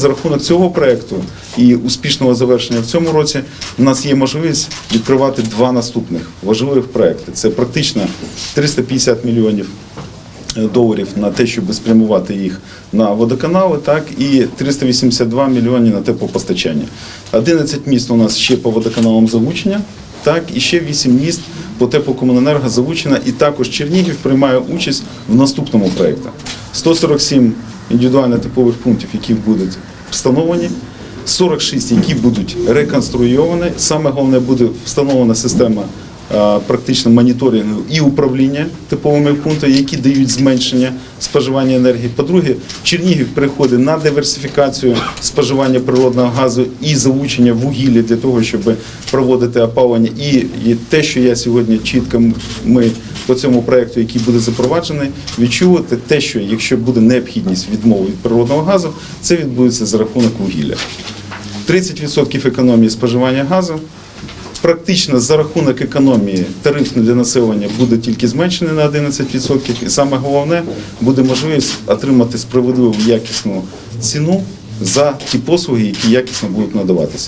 За рахунок цього проекту і успішного завершення в цьому році у нас є можливість відкривати два наступних важливих проекти. Це практично 350 мільйонів е, доларів на те, щоб спрямувати їх на водоканали, так і 382 мільйони на теплопостачання. 11 міст у нас ще по водоканалам залучення, так і ще 8 міст по теплокомуненерго залучено, і також Чернігів приймає участь в наступному проєкті. 147 індивідуально типових пунктів, які будуть встановлені. 46, які будуть реконструйовані. Саме головне буде встановлена система практично моніторингу і управління типовими пунктами, які дають зменшення споживання енергії. По-друге, Чернігів переходить на диверсифікацію споживання природного газу і залучення вугілля для того, щоб проводити опалення. І, і те, що я сьогодні чітко ми по цьому проекту, який буде запроваджений, відчувати те, що якщо буде необхідність відмови від природного газу, це відбудеться за рахунок вугілля. 30% економії споживання газу. Практично за рахунок економії тариф для населення буде тільки зменшений на 11%. І саме головне буде можливість отримати справедливу якісну ціну за ті послуги, які якісно будуть надаватися.